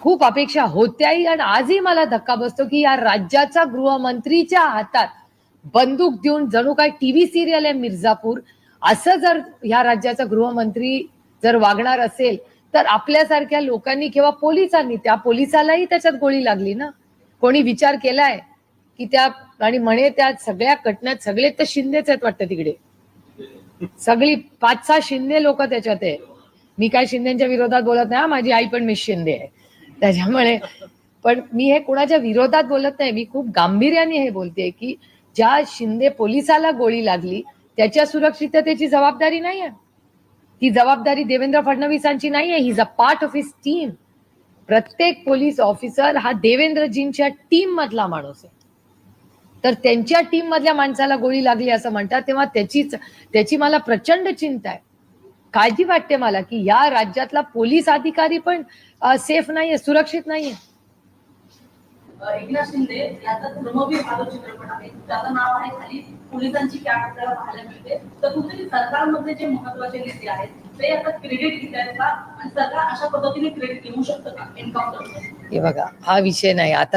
खूप अपेक्षा होत्याही आणि आजही मला धक्का बसतो की या राज्याचा गृहमंत्रीच्या हातात बंदूक देऊन जणू काय टीव्ही सिरियल आहे मिर्झापूर. असं जर ह्या राज्याचा गृहमंत्री जर वागणार असेल तर आपल्यासारख्या लोकांनी किंवा पोलिसांनी त्या पोलिसालाही त्याच्यात गोळी लागली ना? कोणी विचार केलाय की त्या आणि म्हणे त्या सगळ्या घटनात सगळे तर शिंदेच आहेत वाटतं तिकडे. सगळी पाच सहा शिंदे लोक त्याच्यात आहे मी काय शिंदेच्या विरोधात बोलत नाही माझी आई पण मी शिंदे आहे. त्याच्यामुळे पण मी हे कुणाच्या विरोधात बोलत नाही मी खूप गांभीर्याने हे बोलते की ज्या शिंदे पोलिसाला गोळी लागली त्याच्या सुरक्षिततेची जबाबदारी नाही आहे. ही जबाबदारी देवेंद्र फडणवीसांची नाही आहे is a part of his team प्रत्येक पोलीस ऑफिसर हा देवेंद्रजींच्या टीम मधला माणूस आहे. तर त्यांच्या टीम मधल्या माणसाला गोळी लागली असं म्हणतात तेव्हा त्याचीच त्याची मला प्रचंड चिंता आहे. काळजी वाटते मला की या राज्यातला पोलीस अधिकारी पण सेफ नाहीये सुरक्षित नाहीये. एकनाथ शिंदे यांचा धर्मवीर जो चित्रपट आहे त्याचं नाव आहे खाली पोलिसांची कॅट आपल्याला पाहायला मिळते. तर कुठेतरी सरकारमधले जे महत्त्वाचे नेते आहेत ते आता क्रेडिट घेत आहेत का? आणि सरकार अशा पद्धतीने क्रेडिट घेऊ शकतं का? एन्काउंटर हे बघा हा विषय नाही. आता